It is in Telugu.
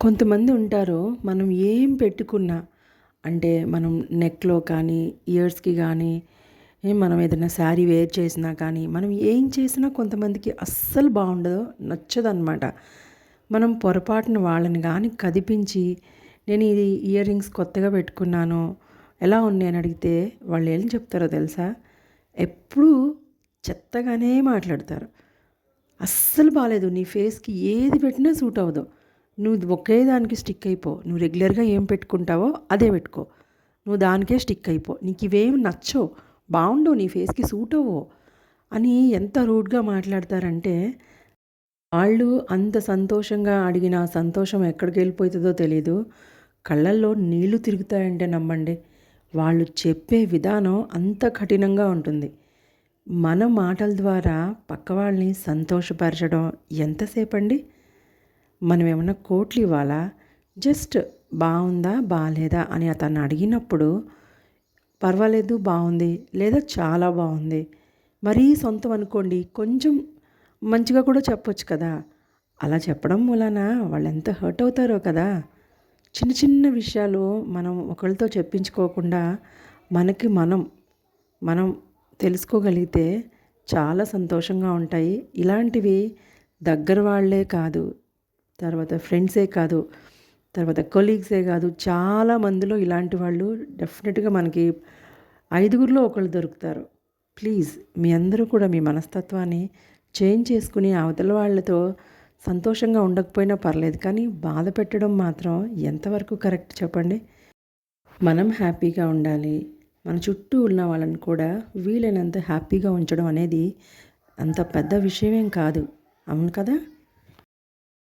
కొంతమంది ఉంటారు మనం ఏం పెట్టుకున్నా అంటే మనం నెక్‌లో కానీ, ఇయర్స్‌కి కానీ మనం ఏదైనా శారీ వేర్ చేసినా కానీ, మనం ఏం చేసినా కొంతమందికి అస్సలు బాగుండదు నచ్చదనమాట. మనం పొరపాటున వాళ్ళని కానీ కదిపించి, నేను ఇది ఇయర్ రింగ్స్ కొత్తగా పెట్టుకున్నాను. ఎలా ఉన్నాయి అని అడిగితే వాళ్ళు ఏం చెప్తారో తెలుసా? ఎప్పుడూ చెత్తగానే మాట్లాడతారు. అస్సలు బాగాలేదు నీ ఫేస్‌కి ఏది పెట్టినా సూట్ అవ్వదు. నువ్వు ఒకే దానికి స్టిక్ అయిపో. నువ్వు రెగ్యులర్‌గా ఏం పెట్టుకుంటావో అదే పెట్టుకో. నువ్వు దానికే స్టిక్ అయిపో. నీకు ఇవేం నచ్చవు. బాగుండవు నీ ఫేస్‌కి సూట్ అవ్వో అని ఎంత రూడ్‌గా మాట్లాడతారంటే, వాళ్ళు అంత సంతోషంగా అడిగిన సంతోషం సంతోషం ఎక్కడికెళ్ళిపోతుందో తెలీదు. కళ్ళల్లో నీళ్ళు తిరుగుతాయంటే నమ్మండి. వాళ్ళు చెప్పే విధానం అంత కఠినంగా ఉంటుంది. మన మాటల ద్వారా పక్కవాళ్ళని సంతోషపరచడం ఎంతసేపండి? మనం ఏమన్నా కోట్లు ఇవ్వాలా? జస్ట్ బాగుందా బాగాలేదా అని అతను అడిగినప్పుడు పర్వాలేదు బాగుంది లేదా చాలా బాగుంది మరీ సొంతం అనుకోండి కొంచెం మంచిగా కూడా చెప్పొచ్చు కదా! అలా చెప్పడం మూలాన వాళ్ళెంత హర్ట్ అవుతారో కదా! చిన్న చిన్న విషయాలు మనం ఒకళ్ళతో చెప్పించుకోకుండా మనకి మనం, మనం తెలుసుకోగలిగితే చాలా సంతోషంగా ఉంటాయి. ఇలాంటివి దగ్గర వాళ్ళే కాదు, తర్వాత ఫ్రెండ్సే కాదు, తర్వాత కొలీగ్సే కాదు చాలా మందిలో ఇలాంటి వాళ్ళు డెఫినెట్‌గా మనకి ఐదుగురిలో ఒకళ్ళు దొరుకుతారు. ప్లీజ్ మీ అందరూ కూడా మీ మనస్తత్వాన్ని చేంజ్ చేసుకుని అవతల వాళ్ళతో సంతోషంగా ఉండకపోయినా పర్లేదు. కానీ బాధ పెట్టడం మాత్రం ఎంతవరకు కరెక్ట్ చెప్పండి? మనం హ్యాపీగా ఉండాలి. మన చుట్టూ ఉన్న వాళ్ళని కూడా వీలైనంత హ్యాపీగా ఉంచడం అనేది అంత పెద్ద విషయమేం కాదు. అవును కదా!